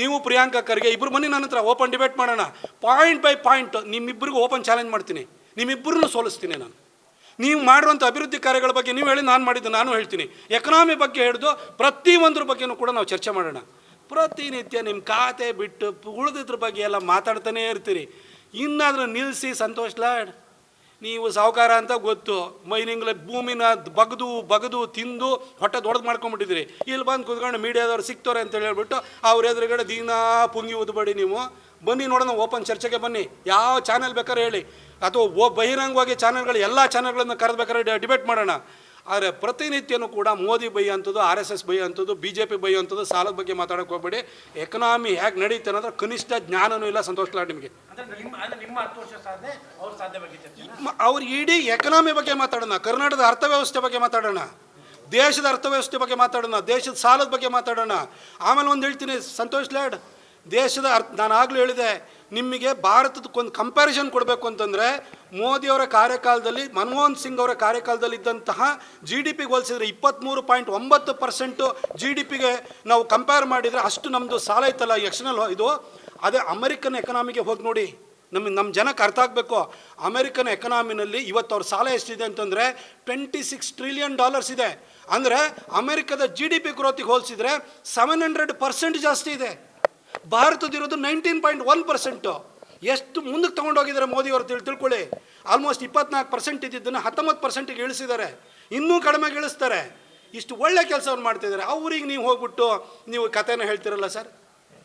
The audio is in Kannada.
ನೀವು ಪ್ರಿಯಾಂಕಾ ಖರ್ಗೆ ಇಬ್ಬರು ಬನ್ನಿ ನನ್ನ ಹತ್ರ ಓಪನ್ ಡಿಬೇಟ್ ಮಾಡೋಣ. ಪಾಯಿಂಟ್ ಬೈ ಪಾಯಿಂಟ್ ನಿಮ್ಮಿಬ್ಬರಿಗೂ ಓಪನ್ ಚಾಲೆಂಜ್ ಮಾಡ್ತೀನಿ. ನಿಮ್ಮಿಬ್ಬರನ್ನು ಸೋಲಿಸ್ತೀನಿ ನಾನು. ನೀವು ಮಾಡುವಂಥ ಅಭಿವೃದ್ಧಿ ಕಾರ್ಯಗಳ ಬಗ್ಗೆ ನೀವು ಹೇಳಿ ನಾನು ಮಾಡಿದ್ದು, ನಾನು ಹೇಳ್ತೀನಿ. ಎಕನಾಮಿ ಬಗ್ಗೆ ಹಿಡಿದು ಪ್ರತಿಯೊಂದ್ರ ಬಗ್ಗೆನೂ ಕೂಡ ನಾವು ಚರ್ಚೆ ಮಾಡೋಣ. ಪ್ರತಿನಿತ್ಯ ನಿಮ್ಮ ಖಾತೆ ಬಿಟ್ಟು ಉಳಿದಿದ್ರ ಬಗ್ಗೆ ಎಲ್ಲ ಮಾತಾಡ್ತಾನೇ ಇರ್ತೀರಿ. ಇನ್ನಾದರೂ ನಿಲ್ಲಿಸಿ ಸಂತೋಷ್ ಲಾಡ್. ನೀವು ಸಾಹುಕಾರ ಅಂತ ಗೊತ್ತು. ಮೈನಿಂಗ್ಲ ಭೂಮಿನ ಬಗದು ಬಗದು ತಿಂದು ಹೊಟ್ಟೆ ದೊಡ್ದು ಮಾಡ್ಕೊಂಡ್ಬಿಟ್ಟಿದ್ರಿ ಇಲ್ಲಿ ಬಂದು ಕುತ್ಕೊಂಡು ಮೀಡಿಯಾದವ್ರು ಸಿಗ್ತಾರೆ ಅಂತ ಹೇಳ್ಬಿಟ್ಟು ಅವ್ರ ಎದುರುಗಡೆ ದಿನಾ ಪುಂಗಿ ಊದ್ಬೇಡಿ ನೀವು. ಬನ್ನಿ ನೋಡೋಣ, ಓಪನ್ ಚರ್ಚೆಗೆ ಬನ್ನಿ. ಯಾವ ಚಾನೆಲ್ ಬೇಕಾದ್ರೆ ಹೇಳಿ. ಅಥವಾ ಬಹಿರಂಗವಾಗಿ ಚಾನೆಲ್ಗಳು, ಎಲ್ಲ ಚಾನೆಲ್ಗಳನ್ನು ಕರೆದ್ಬೇಕಾದ್ರೆ ಡಿಬೇಟ್ ಮಾಡೋಣ. ಆದರೆ ಪ್ರತಿನಿತ್ಯನೂ ಕೂಡ ಮೋದಿ ಬೈ ಅಂಥದ್ದು ಆರ್ ಎಸ್ ಎಸ್ ಬೈ ಅಂಥದ್ದು ಬಿ ಜೆ ಪಿ ಬೈ ಅಂಥದ್ದು ಸಾಲದ ಬಗ್ಗೆ ಮಾತಾಡೋಕೆ ಹೋಗ್ಬೇಡಿ. ಎಕನಾಮಿ ಹೇಗೆ ನಡೀತೆ ಅನ್ನೋದ್ರ ಕನಿಷ್ಠ ಜ್ಞಾನನೂ ಇಲ್ಲ ಸಂತೋಷ ಲಾಡ್ ನಿಮಗೆ. ಅಂದ್ರೆ ಅಂದ್ರೆ ಅವ್ರು ಇಡೀ ಎಕನಾಮಿ ಬಗ್ಗೆ ಮಾತಾಡೋಣ ಕರ್ನಾಟಕದ ಅರ್ಥವ್ಯವಸ್ಥೆ ಬಗ್ಗೆ ಮಾತಾಡೋಣ ದೇಶದ ಅರ್ಥವ್ಯವಸ್ಥೆ ಬಗ್ಗೆ ಮಾತಾಡೋಣ ದೇಶದ ಸಾಲದ ಬಗ್ಗೆ ಮಾತಾಡೋಣ. ಆಮೇಲೆ ಒಂದು ಹೇಳ್ತೀನಿ ಸಂತೋಷ್ ಲಾಡ್ ದೇಶದ ಅರ್ಥ ನಾನು ಆಗಲೂ ಹೇಳಿದೆ ನಿಮಗೆ ಭಾರತದಕ್ಕೊಂದು ಕಂಪ್ಯಾರಿಸನ್ ಕೊಡಬೇಕು ಅಂತಂದರೆ ಮೋದಿಯವರ ಕಾರ್ಯಕಾಲದಲ್ಲಿ, ಮನಮೋಹನ್ ಸಿಂಗ್ ಅವರ ಕಾರ್ಯಕಾಲದಲ್ಲಿ ಇದ್ದಂತಹ ಜಿ ಡಿ ಪಿಗೆ ಹೋಲಿಸಿದರೆ ಇಪ್ಪತ್ತ್ಮೂರು ಪಾಯಿಂಟ್ ಒಂಬತ್ತು ಪರ್ಸೆಂಟು ಜಿ ಡಿ ಪಿಗೆ ನಾವು ಕಂಪೇರ್ ಮಾಡಿದರೆ ಅಷ್ಟು ನಮ್ಮದು ಸಾಲ ಇತ್ತಲ್ಲ ಎಕ್ಸ್ಟರ್ನಲ್ ಇದು? ಅದೇ ಅಮೆರಿಕನ್ ಎಕನಾಮಿಗೆ ಹೋಗಿ ನೋಡಿ. ನಮಗೆ ನಮ್ಮ ಜನಕ್ಕೆ ಅರ್ಥ ಆಗಬೇಕು. ಅಮೆರಿಕನ್ ಎಕನಾಮಿನಲ್ಲಿ ಇವತ್ತು ಅವ್ರ ಸಾಲ ಎಷ್ಟಿದೆ ಅಂತಂದರೆ ಟ್ವೆಂಟಿ ಸಿಕ್ಸ್ ಟ್ರಿಲಿಯನ್ ಡಾಲರ್ಸ್ ಇದೆ. ಅಂದರೆ ಅಮೆರಿಕದ ಜಿ ಡಿ ಪಿ ಗ್ರೋತಿಗೆ ಹೋಲಿಸಿದರೆ ಸೆವೆನ್ ಹಂಡ್ರೆಡ್ ಪರ್ಸೆಂಟ್ ಜಾಸ್ತಿ ಇದೆ. ಭಾರತದಿರೋದು ನೈನ್ಟೀನ್ ಪಾಯಿಂಟ್ ಒನ್ ಪರ್ಸೆಂಟು. ಎಷ್ಟು ಮುಂದಕ್ಕೆ ತೊಗೊಂಡೋಗಿದ್ದಾರೆ ಮೋದಿಯವರು ತಿಳ್, ತಿಳ್ಕೊಳ್ಳಿ. ಆಲ್ಮೋಸ್ಟ್ ಇಪ್ಪತ್ನಾಲ್ಕು ಪರ್ಸೆಂಟ್ ಇದ್ದಿದ್ದನ್ನು ಹತ್ತೊಂಬತ್ತು ಪರ್ಸೆಂಟಿಗೆ ಇಳಿಸಿದ್ದಾರೆ. ಇನ್ನೂ ಕಡಿಮೆಗೆ ಇಳಿಸ್ತಾರೆ ಇಷ್ಟು ಒಳ್ಳೆ ಕೆಲಸವನ್ನು ಮಾಡ್ತಿದ್ದಾರೆ. ಅವ್ರಿಗೆ ನೀವು ಹೋಗ್ಬಿಟ್ಟು ನೀವು ಕಥೆನ ಹೇಳ್ತಿರಲ್ಲ ಸರ್?